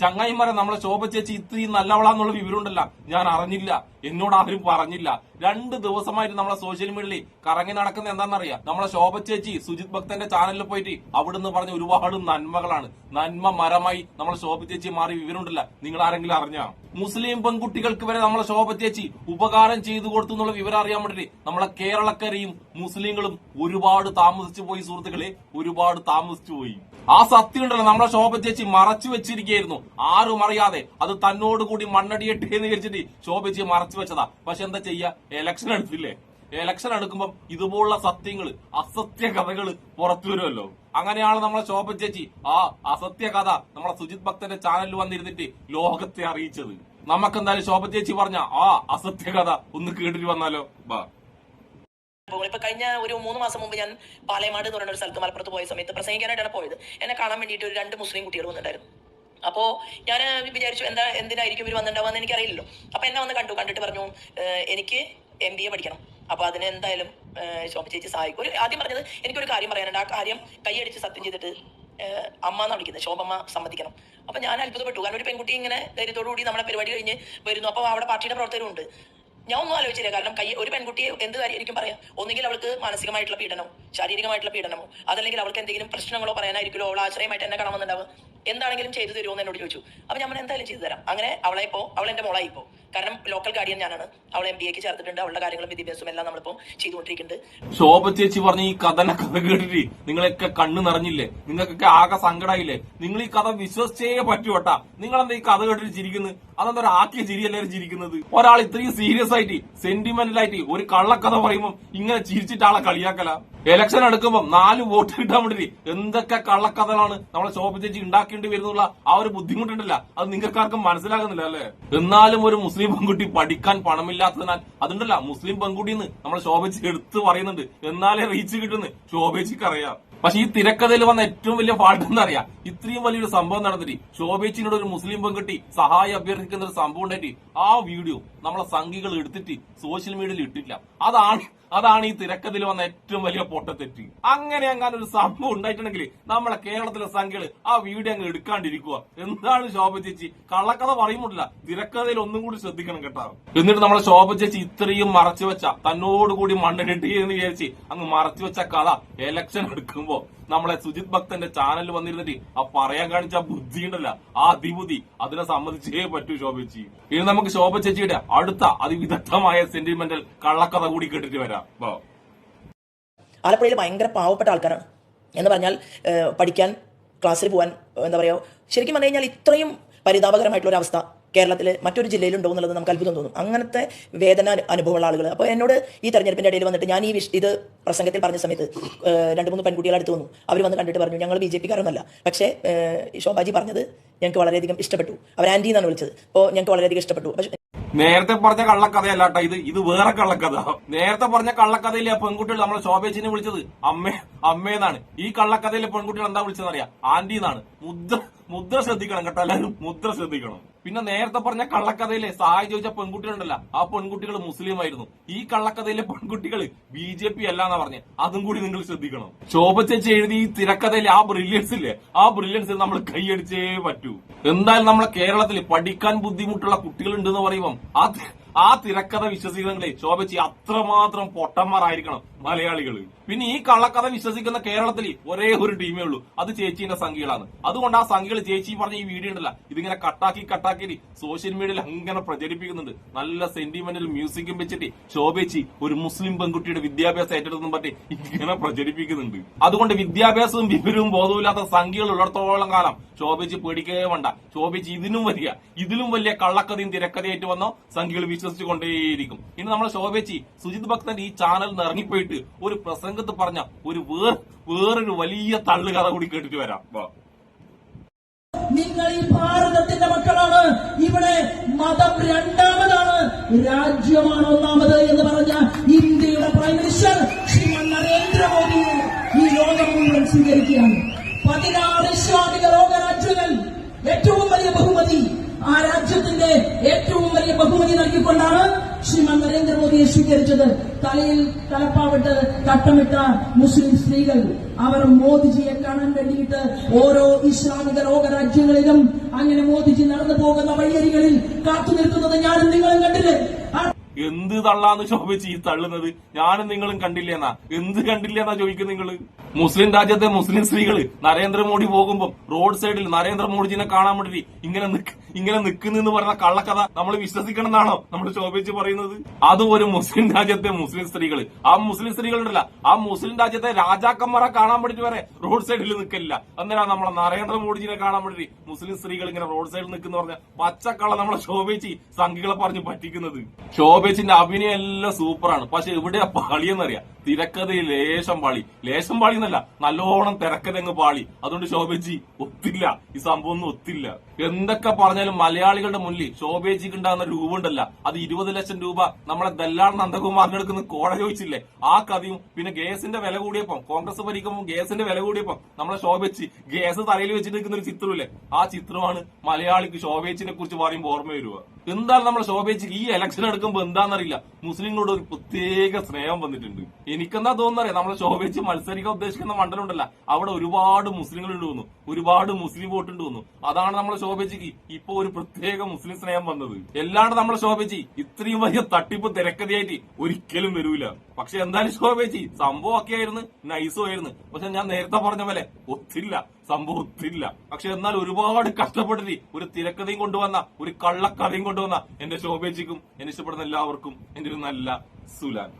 ചങ്ങായിമാരെ നമ്മളെ ശോഭ ചേച്ചി ഇത്രയും നല്ലവളാന്നുള്ള വിവരമുണ്ടല്ല. ഞാൻ അറിഞ്ഞില്ല. എന്നോട് ആരും പറഞ്ഞില്ല. രണ്ട് ദിവസമായിട്ട് നമ്മളെ സോഷ്യൽ മീഡിയയിൽ കറങ്ങി നടക്കുന്ന എന്താണെന്നറിയാം? നമ്മളെ ശോഭ ചേച്ചി സുജിത് ഭക്തന്റെ ചാനലിൽ പോയിട്ട് അവിടുന്ന് പറഞ്ഞ ഒരുപാട് നന്മകളാണ്. നന്മ മരമായി നമ്മളെ ശോഭ ചേച്ചി മാറി വിവരമുണ്ടല്ല. നിങ്ങൾ ആരെങ്കിലും അറിഞ്ഞാ? മുസ്ലിം പെൺകുട്ടികൾക്ക് വരെ നമ്മളെ ശോഭത്തേച്ചി ഉപകാരം ചെയ്തു കൊടുത്തു എന്നുള്ള വിവരം അറിയാൻ വേണ്ടിയിട്ട് നമ്മളെ കേരളക്കരയും മുസ്ലിങ്ങളും ഒരുപാട് താമസിച്ചു പോയി സുഹൃത്തുക്കളെ ഒരുപാട് താമസിച്ചു പോയി. ആ സത്യം ഉണ്ടല്ലോ നമ്മളെ ശോഭ ചേച്ചി മറച്ചു വെച്ചിരിക്കുകയായിരുന്നു. ആരും അറിയാതെ അത് തന്നോട് കൂടി മണ്ണടിയട്ടെ എന്ന് വിചാരിച്ചിട്ട് ശോഭ ചേച്ചി മറച്ചു വെച്ചതാ. പക്ഷെ എന്താ ചെയ്യാ? എലക്ഷൻ എടുത്തില്ലേ? എലക്ഷൻ എടുക്കുമ്പോൾ ഇതുപോലുള്ള സത്യങ്ങൾ അസത്യ കഥകൾ പുറത്തു വരുമല്ലോ. അങ്ങനെയാണ് നമ്മളെ ശോഭ ചേച്ചി ആ അസത്യ കഥ നമ്മളെ സുജിത് ഭക്തന്റെ ചാനലിൽ വന്നിരുന്നിട്ട് ലോകത്തെ അറിയിച്ചത്. നമുക്കെന്തായാലും ശോഭ ചേച്ചി പറഞ്ഞ ആ അസത്യ കഥ ഒന്ന് കേട്ടിട്ട് വന്നാലോ? ബാ. ഇപ്പൊ കഴിഞ്ഞ ഒരു മൂന്ന് മാസം മുമ്പ് ഞാൻ പാലയമാട് എന്ന് പറയുന്ന ഒരു സ്ഥലത്ത് മലപ്പുറത്ത് പോയ സമയത്ത് പ്രസംഗിക്കാനായിട്ടാണ് പോയത്. എന്നെ കാണാൻ വേണ്ടിയിട്ട് ഒരു രണ്ട് മുസ്ലിം കുട്ടികൾ വന്നിട്ടുണ്ടായിരുന്നു. അപ്പോ ഞാൻ വിചാരിച്ചു എന്താ എന്തിനായിരിക്കും ഇവർ വന്നിട്ടുണ്ടാവുക എനിക്കറിയില്ലല്ലോ. അപ്പൊ എന്നെ വന്ന് കണ്ടു. കണ്ടിട്ട് പറഞ്ഞു എനിക്ക് എം ബി എ പഠിക്കണം. അപ്പൊ അതിന് എന്തായാലും ശോഭ ചേച്ചി സഹായിക്കും. ഒരു ആദ്യം പറഞ്ഞത് എനിക്കൊരു കാര്യം പറയാനുണ്ട്. ആ കാര്യം കൈയടിച്ച് സത്യം ചെയ്തിട്ട് അമ്മ എന്നാണ് വിളിക്കുന്നത് ശോഭമ്മ സമ്മതിക്കണം. അപ്പൊ ഞാൻ അത്ഭുതപ്പെട്ടു. കാരണം ഒരു പെൺകുട്ടി ഇങ്ങനെ കൂടി നമ്മുടെ പരിപാടി കഴിഞ്ഞ് വരുന്നു. അപ്പൊ അവിടെ പാർട്ടിയുടെ പ്രവർത്തകരും ഉണ്ട്. ഞാൻ ഒന്നും ആലോചിച്ചില്ല. കാരണം കൈ ഒരു പെൺകുട്ടിയെ എന്ത് കാര്യമായിരിക്കും പറയാം. ഒന്നുകിൽ അവൾക്ക് മാനസികമായിട്ടുള്ള പീഡനമോ ശാരീരികമായിട്ടുള്ള പീഡനമോ അതല്ലെങ്കിൽ അവൾക്ക് എന്തെങ്കിലും പ്രശ്നങ്ങളോ പറയാനായിരിക്കുമല്ലോ അവൾ ആശ്രയമായിട്ട് എന്നെ കാണുന്നുണ്ടാവുക എന്താണെങ്കിലും ചെയ്തു തരുമോ എന്ന് എന്നോട് ചോദിച്ചു. അപ്പൊ ഞാൻ എന്തായാലും ചെയ്തു തരാം. അങ്ങനെ അവളെ ഇപ്പോ അവൾ എന്റെ മോളായി ഇപ്പോ. കാരണം ലോക്കൽ ഗാർഡിയൻ ഞാനാണ്. അവളെ എം ബി എക്ക് ചേർത്തിട്ടുണ്ട്. അവളുടെ കാര്യങ്ങളും വിദ്യാഭ്യാസവും എല്ലാം നമ്മളിപ്പോ ചെയ്തുകൊണ്ടിരിക്കുന്നുണ്ട്. ശോഭ ചേച്ചി പറഞ്ഞ ഈ കഥ കഥ കേട്ടിട്ട് നിങ്ങളൊക്കെ കണ്ണു നിറഞ്ഞില്ലേ? നിങ്ങൾക്കൊക്കെ ആകെ സങ്കടമായില്ലേ നിങ്ങൾ ഈ കഥ വിശ്വസിച്ചേ പറ്റൂട്ടാ. നിങ്ങളെന്താ ഈ കഥ കേട്ടിട്ട് ചിരിക്കുന്നത് അതെന്താ ആക്കിയ ചിരി എല്ലാവരും ചിരിക്കുന്നത്? ഒരാൾ ഇത്രയും സീരിയസ് ആയിട്ട് സെന്റിമെന്റൽ ആയിട്ട് ഒരു കള്ളക്കഥ പറയുമ്പോൾ ഇങ്ങനെ ചിരിച്ചിട്ട് ആളെ കളിയാക്കല? എലക്ഷൻ എടുക്കുമ്പോൾ നാല് വോട്ട് കിട്ടാൻ വേണ്ടി എന്തൊക്കെ കള്ളക്കഥകളാണ് നമ്മളെ ശോഭ ചേച്ചി ഉണ്ടാക്കേണ്ടി വരുന്നുള്ള ആ ഒരു ബുദ്ധിമുട്ടുണ്ടല്ല. അത് നിങ്ങൾക്കാർക്കും മനസ്സിലാകുന്നില്ല അല്ലേ? എന്നാലും ഒരു മുസ്ലിം പെൺകുട്ടി പഠിക്കാൻ പണമില്ലാത്തതിനാൽ അതുണ്ടല്ല മുസ്ലിം പെൺകുട്ടി എന്ന് നമ്മൾ ശോഭിച്ച് എടുത്ത് പറയുന്നുണ്ട്. എന്നാലേ റീച്ച് കിട്ടുന്നു. ശോഭിച്ചിക്ക് അറിയാം പക്ഷെ ഈ തിരക്കഥയിൽ വന്ന ഏറ്റവും വലിയ ഫാൾട്ട് എന്താ ഇത്രയും വലിയൊരു സംഭവം നടന്നിട്ട് ശോഭേച്ചിനോട് ഒരു മുസ്ലിം പെൺകുട്ടി സഹായം അഭ്യർത്ഥിക്കുന്ന ഒരു സംഭവം ഉണ്ടായിട്ട് ആ വീഡിയോ നമ്മളെ സംഘികൾ എടുത്തിട്ട് സോഷ്യൽ മീഡിയയിൽ ഇട്ടില്ല അതാണ് അതാണ് ഈ തിരക്കഥയിൽ വന്ന ഏറ്റവും വലിയ പൊട്ടത്തെറ്റ്. അങ്ങനെ അങ്ങനെ ഒരു സംഭവം ഉണ്ടായിട്ടുണ്ടെങ്കിൽ നമ്മളെ കേരളത്തിലെ സംഖ്യകൾ ആ വീഡിയോ അങ്ങ് എടുക്കാണ്ടിരിക്കുക എന്താണ് ശോഭ ചേച്ചി? കള്ളക്കഥ പറയുമ്പോട്ടില്ല തിരക്കഥയിൽ ഒന്നും കൂടി ശ്രദ്ധിക്കണം കേട്ടോ. എന്നിട്ട് നമ്മളെ ശോഭ ചേച്ചി ഇത്രയും മറച്ചു വെച്ച തന്നോടുകൂടി മണ്ണിട്ട് എന്ന് വിചാരിച്ച് അങ്ങ് മറച്ചു വെച്ച കഥ എലക്ഷൻ എടുക്കുമ്പോ. നമ്മളെ സുജിത് ഭക്തന്റെ ചാനൽ വന്നിരുന്നിട്ട് ആ പറയാൻ കാണിച്ച ബുദ്ധി ഉണ്ടല്ല ആ അതിബുദ്ധി അതിനെ സംബന്ധിച്ചേ പറ്റൂ ശോഭ ചേച്ചി. ഇനി നമുക്ക് ശോഭ ചേച്ചിയുടെ അടുത്ത അതിവിദഗ്ധമായ സെന്റിമെന്റൽ കള്ളക്കഥ കൂടി കേട്ടിട്ട് വരാം. ആലപ്പുഴയിൽ ഭയങ്കര പാവപ്പെട്ട ആൾക്കാരാണ്. എന്ന് പറഞ്ഞാൽ പഠിക്കാൻ ക്ലാസ്സിൽ പോകാൻ എന്താ പറയുക ശരിക്കും പറഞ്ഞു കഴിഞ്ഞാൽ ഇത്രയും പരിതാപകരമായിട്ടുള്ള ഒരു അവസ്ഥ. കേരളത്തിൽ മറ്റൊരു ജില്ലയിലുണ്ടോ എന്നുള്ളത് നമുക്ക് അത്ഭുതം തോന്നും. അങ്ങനത്തെ വേദന അനുഭവമുള്ള ആളുകൾ അപ്പോൾ എന്നോട് ഈ തെരഞ്ഞെടുപ്പിന്റെ ഇടയിൽ വന്നിട്ട് ഞാൻ ഈ വിഷ ഇത് പ്രസംഗത്തിൽ പറഞ്ഞ സമയത്ത് രണ്ട് മൂന്ന് പെൺകുട്ടികൾ അടുത്ത് വന്നു. അവർ വന്ന് കണ്ടിട്ട് പറഞ്ഞു ഞങ്ങൾ ബി ജെ പിക്കാരൊന്നല്ല. പക്ഷേ ശോഭാജി പറഞ്ഞത് ഞങ്ങൾക്ക് വളരെയധികം ഇഷ്ടപ്പെട്ടു. അവർ ആന്റി എന്നാണ് വിളിച്ചത്. അപ്പോൾ ഞങ്ങൾക്ക് വളരെയധികം ഇഷ്ടപ്പെട്ടു. പക്ഷേ നേരത്തെ പറഞ്ഞ കള്ളക്കഥയല്ല കേട്ടോ ഇത്. ഇത് വേറെ കള്ളക്കഥ. നേരത്തെ പറഞ്ഞ കള്ളക്കഥയിലെ ആ പെൺകുട്ടികൾ നമ്മളെ ശോഭേച്ചിനെ വിളിച്ചത്. അമ്മേ അമ്മേന്നാണ്. ഈ കള്ളക്കഥയിലെ പെൺകുട്ടികൾ എന്താ വിളിച്ചതെന്നറിയാം? ആന്റി എന്നാണ് മുദ്ര മുദ്ര ശ്രദ്ധിക്കണം കേട്ടോ എല്ലാവരും മുദ്ര ശ്രദ്ധിക്കണം. പിന്നെ നേരത്തെ പറഞ്ഞ കള്ളക്കഥയിലെ സഹായം ചോദിച്ച പെൺകുട്ടികളുണ്ടല്ല ആ പെൺകുട്ടികൾ മുസ്ലിം ആയിരുന്നു. ഈ കള്ളക്കഥയിലെ പെൺകുട്ടികൾ ബി ജെ പി അല്ലാന്നാ പറഞ്ഞ് അതും കൂടി നിങ്ങൾ ശ്രദ്ധിക്കണം. ശോഭ ചേച്ചി എഴുതി ഈ തിരക്കഥയിലെ ആ ബ്രില്യൻസ് ഇല്ലേ ആ ബ്രില്യൻസിൽ നമ്മൾ കൈയടിച്ചേ പറ്റൂ. എന്തായാലും നമ്മളെ കേരളത്തിൽ പഠിക്കാൻ ബുദ്ധിമുട്ടുള്ള കുട്ടികൾ ഉണ്ടെന്ന് പറയുമ്പോൾ ആ ആ തിരക്കഥ വിശ്വസിക്കുന്നെങ്കിൽ ശോഭിച്ച് അത്രമാത്രം പൊട്ടന്മാരായിരിക്കണം മലയാളികൾ പിന്നെ ഈ കള്ളക്കഥ വിശ്വസിക്കുന്ന കേരളത്തിൽ ഒരേ ഒരു ടീമേ ഉള്ളൂ. അത് ചേച്ചീന്റെ സംഖ്യകളാണ്. അതുകൊണ്ട് ആ സംഖ്യകൾ ചേച്ചി പറഞ്ഞ ഈ വീഡിയോ ഉണ്ടല്ല ഇതിങ്ങനെ കട്ടാക്കി കട്ടാക്കി സോഷ്യൽ മീഡിയയിൽ അങ്ങനെ പ്രചരിപ്പിക്കുന്നുണ്ട്. നല്ല സെന്റിമെന്റൽ മ്യൂസിക്കും വെച്ചിട്ട് ശോഭിച്ച് ഒരു മുസ്ലിം പെൺകുട്ടിയുടെ വിദ്യാഭ്യാസം ഏറ്റെടുത്തെന്നും പറ്റി ഇങ്ങനെ പ്രചരിപ്പിക്കുന്നുണ്ട്. അതുകൊണ്ട് വിദ്യാഭ്യാസവും വിവരവും ബോധവുമില്ലാത്ത സംഖ്യകൾ ഉള്ളിടത്തോളം കാലം ശോഭിച്ച് പേടിക്കേ വേണ്ട. ശോഭിച്ച് ഇതിനും വലിയ ഇതിലും വലിയ കള്ളക്കഥയും തിരക്കഥയായിട്ട് വന്നോ സംഖ്യകൾ വിശ്വസിച്ചു കൊണ്ടേയിരിക്കും ഇനി നമ്മളെ ശോഭേച്ചി സുജിത് ഭക്തൻ ഈ ചാനൽ നിന്ന് ഇറങ്ങിപ്പോയിട്ട് ഒരു പ്രസംഗത്ത് പറഞ്ഞ ഒരു വേർ വേറൊരു വലിയ തള്ളുകഥ കൂടി കേട്ടിട്ട് വരാം. നിങ്ങൾ ഈ ഭാരതത്തിന്റെ മക്കളാണ്. ഇവിടെ മതം രണ്ടാമതാണ്. രാജ്യമാണ് ഒന്നാമത് എന്ന് പറഞ്ഞ ഇന്ത്യയുടെ പ്രൈം മിനിസ്റ്റർ ശ്രീമാൻ നരേന്ദ്രമോദിയെ ഈ ലോകം മുഴുവൻ സ്വീകരിക്കുകയാണ്. രാജ്യത്തിന്റെ ഏറ്റവും വലിയ ബഹുമതി നൽകിക്കൊണ്ടാണ് ശ്രീമാൻ നരേന്ദ്രമോദിയെ സ്വീകരിച്ചത് തലയിൽ തലപ്പാവിട്ട് കട്ടമിട്ട മുസ്ലിം സ്ത്രീകൾ അവർ മോദിജിയെ കാണാൻ വേണ്ടിയിട്ട് ഓരോ ഇസ്ലാമിക ലോകരാജ്യങ്ങളിലും അങ്ങനെ മോദിജി നടന്നു പോകുന്ന വഴിയരികളിൽ കാത്തു നിൽക്കുന്നത് ഞാനും നിങ്ങളും കണ്ടില്ലേ? എന്ത് തള്ളാന്ന് ചോദിച്ച് ഈ തള്ളുന്നത്? ഞാനും നിങ്ങളും കണ്ടില്ലേന്നാ. എന്ത് കണ്ടില്ലേന്നാ ചോദിക്കുന്നത് നിങ്ങൾ? മുസ്ലിം രാജ്യത്തെ മുസ്ലിം സ്ത്രീകൾ നരേന്ദ്രമോദി പോകുമ്പോൾ റോഡ് സൈഡിൽ നരേന്ദ്രമോദിജിനെ കാണാൻ വേണ്ടി ഇങ്ങനെ നിക്ക് ഇങ്ങനെ നിക്കുന്നെന്ന് പറഞ്ഞ കള്ളക്കഥ നമ്മൾ വിശ്വസിക്കണം എന്നാണോ നമ്മൾ ശോഭിച്ച് പറയുന്നത്? അതും ഒരു മുസ്ലിം രാജ്യത്തെ മുസ്ലിം സ്ത്രീകൾ ആ മുസ്ലിം സ്ത്രീകളുണ്ടല്ല ആ മുസ്ലിം രാജ്യത്തെ രാജാക്കന്മാരെ കാണാൻ വേണ്ടിട്ട് വരെ റോഡ് സൈഡിൽ നിൽക്കില്ല അന്നേരം നമ്മളെ നരേന്ദ്രമോദിജിനെ കാണാൻ വേണ്ടി മുസ്ലിം സ്ത്രീകൾ ഇങ്ങനെ റോഡ് സൈഡിൽ നിൽക്കുന്ന പറഞ്ഞ പച്ചക്കള്ള നമ്മളെ ശോഭേച്ചി സംഘികളെ പറഞ്ഞ് പറ്റിക്കുന്നത്. ശോഭേച്ചിന്റെ അഭിനയം എല്ലാം സൂപ്പറാണ് പക്ഷെ എവിടെയാ പാളിയെന്നറിയാം തിരക്കഥയിൽ ലേശം പാളി. ലേശം പാളി എന്നല്ല നല്ലോണം തിരക്കഥ അങ്ങ് പാളി. അതുകൊണ്ട് ശോഭേച്ചി ഒത്തില്ല. ഈ സംഭവം ഒന്നും ഒത്തില്ല. എന്തൊക്കെ പറഞ്ഞാലും മലയാളികളുടെ മുന്നിൽ ശോഭേജിക്ക് ഉണ്ടാകുന്ന രൂപ ഉണ്ടല്ല അത് ഇരുപത് ലക്ഷം രൂപ നമ്മളെ ദല്ലാൾ നന്ദകുമാറിന്റെ അടുക്കുന്ന കോഴ ചോദിച്ചില്ലേ? ആ കഥയും പിന്നെ ഗ്യാസിന്റെ വില കൂടിയപ്പം കോൺഗ്രസ് ഭരിക്കുമ്പോൾ ഗ്യാസിന്റെ വില കൂടിയപ്പം നമ്മളെ ശോഭേച്ചി ഗ്യാസ് തലയിൽ വെച്ചിട്ട് നിൽക്കുന്ന ഒരു ചിത്രമില്ലേ? ആ ചിത്രമാണ് മലയാളിക്ക് ശോഭേച്ചിനെ കുറിച്ച് പറയുമ്പോൾ ഓർമ്മ വരിക എന്താണ് നമ്മൾ ശോഭിച്ച് ഈ ഇലക്ഷൻ എടുക്കുമ്പോൾ എന്താണെന്നറിയില്ല. മുസ്ലിങ്ങളോട് ഒരു പ്രത്യേക സ്നേഹം വന്നിട്ടുണ്ട്. എനിക്കെന്താ തോന്നുന്നറിയാം? നമ്മൾ ശോഭിച്ച് മത്സരിക്കാൻ ഉദ്ദേശിക്കുന്ന മണ്ഡലമുണ്ടല്ല. അവിടെ ഒരുപാട് മുസ്ലിങ്ങൾ ഉണ്ട് തോന്നുന്നു. ഒരുപാട് മുസ്ലിം വോട്ട് ഉണ്ട് തോന്നുന്നു. അതാണ് നമ്മൾ ശോഭിച്ച് ഇപ്പൊ ഒരു പ്രത്യേക മുസ്ലിം സ്നേഹം വന്നത്. എല്ലാണ്ട് നമ്മൾ ശോഭിച്ച് ഇത്രയും വലിയ തട്ടിപ്പ് തിരക്കഥയായിട്ട് ഒരിക്കലും വരൂല. പക്ഷെ എന്തായാലും ശോഭിച്ച് സംഭവം ഒക്കെ ആയിരുന്നു. നൈസും ആയിരുന്നു. പക്ഷെ ഞാൻ നേരത്തെ പറഞ്ഞ പോലെ ഒത്തില്ല സംഭവം ഒത്തില്ല പക്ഷെ എന്നാൽ ഒരുപാട് കഷ്ടപ്പെട്ടിട്ട് ഒരു തിരക്കഥയും കൊണ്ടുവന്ന ഒരു കള്ളക്കഥയും കൊണ്ടുവന്ന എന്റെ ശോഭേജിക്കും എന്നെ ഇഷ്ടപ്പെടുന്ന എല്ലാവർക്കും എന്റെ ഒരു നല്ല സുലാൻ.